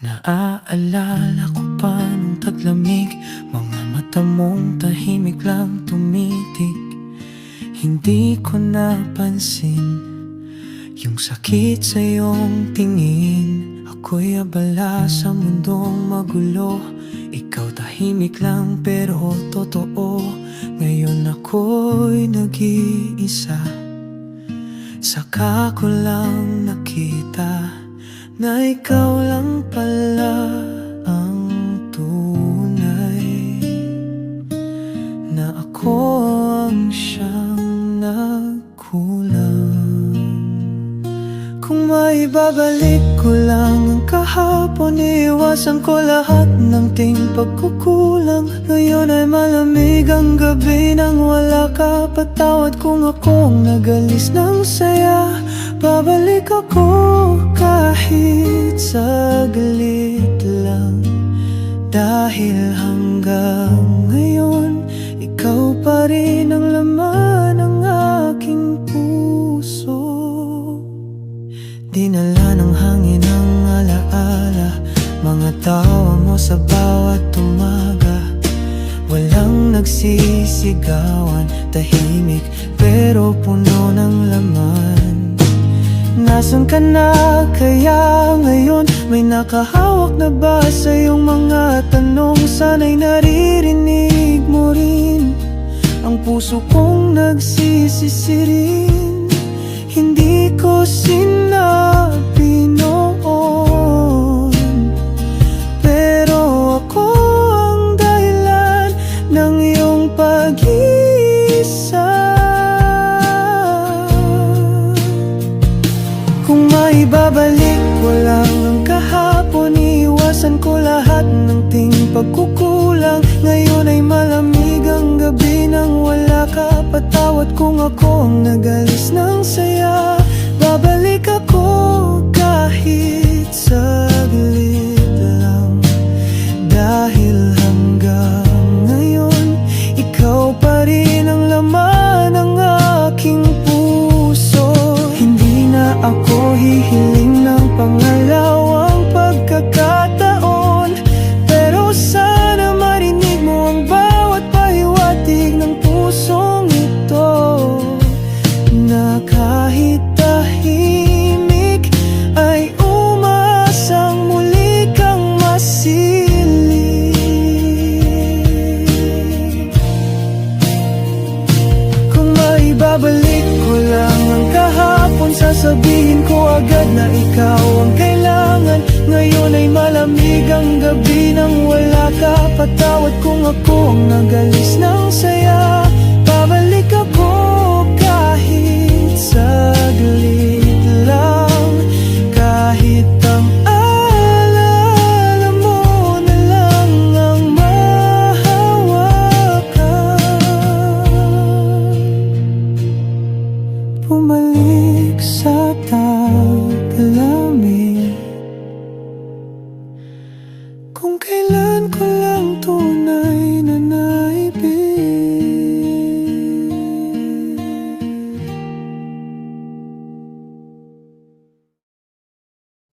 Naaalala ko pa nung taglamig Mga mata mong tahimik lang tumitig. Hindi ko napansin Yung sakit sa iyong tingin. Ako'y abala sa mundong magulo. Ikaw tahimik lang pero totoo. Ngayon ako'y nag-iisa. Saka ko lang nakita na ikaw lang pala maibabalik ko lang ang kahapon Iiwasan ko lahat ng ting pagkukulang. Ngayon ay malamig ang gabi nang wala ka. Patawad kung ako ang nagalis ng saya. Babalik ako kahit saglit lang. Dahil hanggang ngayon Ikaw pa rin ang laman tawa mo sa bawat tumaga Walang nagsisigawan Tahimik pero puno ng laman Nasaan ka na kaya ngayon? May nakahawak na ba sa iyong mga tanong? Sana'y naririnig mo rin Ang puso kong nagsisisirin Hindi ko sinabi ng pag-isa kung maibabalik ko lang ang kahapon Iiwasan ko lahat ng ting pagkukulang. Ngayon ay malamig ang gabi nang wala ka Patawad kung ako ang nagalis hihiling ng pangalawang pagkakataon. Pero sana marinig mo ang bawat pahiwatig ng pusong ito. Na kahit tahimik ay umasang muli kang masilip kung maibabalik ko lang ang kahapon Sasabihin ko agad na ikaw ang kailangan. Ngayon ay malamig ang gabi nang wala ka. Patawad kung ako ang nagalis ng saya. Babalik ako kahit saglit lang. Kahit ang alala mo na lang ang Bumalik sa taglamig